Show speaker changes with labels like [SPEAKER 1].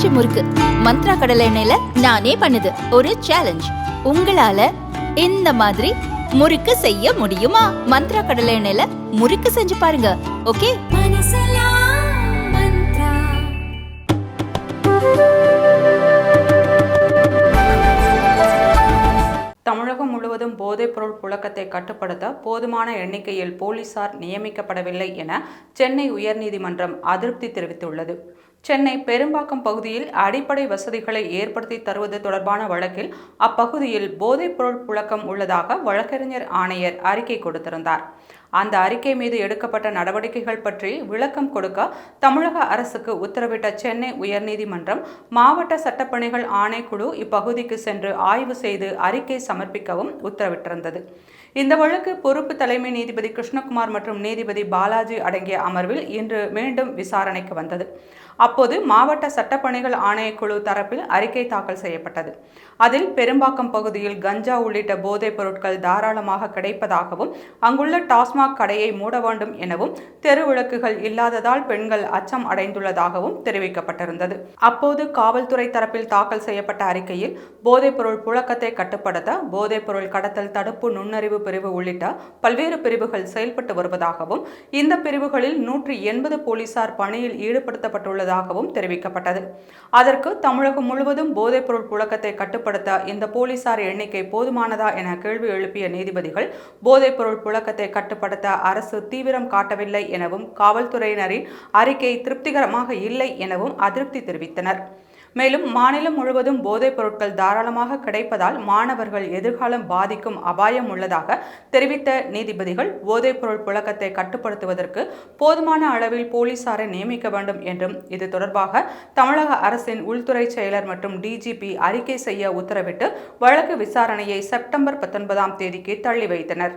[SPEAKER 1] பஞ்சு முறுக்கு. மந்த்ரா கடலை எண்ணெயில நானே பண்ணுது. ஒரு சேலஞ்ச் உங்களால இந்த மாதிரி முறுக்கு செய்ய முடியுமா? மந்த்ரா கடலை எண்ணெயில முறுக்கு செஞ்சு பாருங்க. ஓகே?
[SPEAKER 2] தமிழகம் முழுவதும் போதைப்பொருள் புழக்கத்தை கட்டுப்படுத்த போதுமான எண்ணிக்கையில் போலீசார் நியமிக்கப்படவில்லை என சென்னை உயர்நீதிமன்றம் அதிருப்தி தெரிவித்துள்ளது. சென்னை பெரும்பாக்கம் பகுதியில் அடிப்படை வசதிகளை ஏற்படுத்தி தருவது தொடர்பான வழக்கில் அப்பகுதியில் போதைப்பொருள் புழக்கம் உள்ளதாக வழக்கறிஞர் ஆணையர் அறிக்கை கொடுத்திருந்தார். அந்த அறிக்கை மீது எடுக்கப்பட்ட நடவடிக்கைகள் பற்றி விளக்கம் கொடுக்க தமிழக அரசுக்கு உத்தரவிட்ட சென்னை உயர்நீதிமன்றம் மாவட்ட சட்டப்பணிகள் ஆணைக்குழு இப்பகுதிக்கு சென்று ஆய்வு செய்து அறிக்கை சமர்ப்பிக்கவும் உத்தரவிட்டிருந்தது. இந்த வழக்கு பொறுப்பு தலைமை நீதிபதி கிருஷ்ணகுமார் மற்றும் நீதிபதி பாலாஜி அடங்கிய அமர்வில் இன்று மீண்டும் விசாரணைக்கு வந்தது. அப்போது மாவட்ட சட்டப்பணிகள் ஆணையக்குழு தரப்பில் அறிக்கை தாக்கல் செய்யப்பட்டது. அதில் பெரும்பாக்கம் பகுதியில் கஞ்சா உள்ளிட்ட போதைப் பொருட்கள் தாராளமாக கிடைப்பதாகவும் அங்குள்ள டாஸ்மாக் கடையை மூட வேண்டும் எனவும் தெருவிளக்குகள் இல்லாததால் பெண்கள் அச்சம் அடைந்துள்ளதாகவும் தெரிவிக்கப்பட்டிருந்தது. அப்போது காவல்துறை தரப்பில் தாக்கல் செய்யப்பட்ட அறிக்கையில் போதைப்பொருள் புழக்கத்தை கட்டுப்படுத்த போதைப்பொருள் கடத்தல் தடுப்பு நுண்ணறிவு பிரிவு உள்ளிட்ட பல்வேறு பிரிவுகள் செயல்பட்டு வருவதாகவும் இந்த பிரிவுகளில் நூற்றி எண்பது போலீசார் பணியில் ஈடுபடுத்தப்பட்டுள்ளதாகவும் தெரிவிக்கப்பட்டது. அதற்கு தமிழகம் முழுவதும் போதைப்பொருள் புழக்கத்தை கட்டுப்படுத்த இந்த போலீசார் எண்ணிக்கை போதுமானதா என கேள்வி எழுப்பிய நீதிபதிகள் போதைப்பொருள் புழக்கத்தை கட்டுப்படுத்த அரசு தீவிரம் காட்டவில்லை எனவும் காவல்துறையினரின் அறிக்கை திருப்திகரமாக இல்லை எனவும் அதிருப்தி தெரிவித்தனர். மேலும் மாநிலம் முழுவதும் போதைப் பொருட்கள் தாராளமாக கிடைப்பதால் மாணவர்கள் எதிர்காலம் பாதிக்கும் அபாயம் உள்ளதாக தெரிவித்த நீதிபதிகள் போதைப் பொருள் புழக்கத்தை கட்டுப்படுத்துவதற்கு போதுமான அளவில் போலீசாரை நியமிக்க வேண்டும் என்றும் இது தொடர்பாக தமிழக அரசின் உள்துறை செயலர் மற்றும் டிஜிபி அறிக்கை செய்ய உத்தரவிட்டு வழக்கு விசாரணையை செப்டம்பர் பத்தொன்பதாம் தேதிக்கு தள்ளி வைத்தனர்.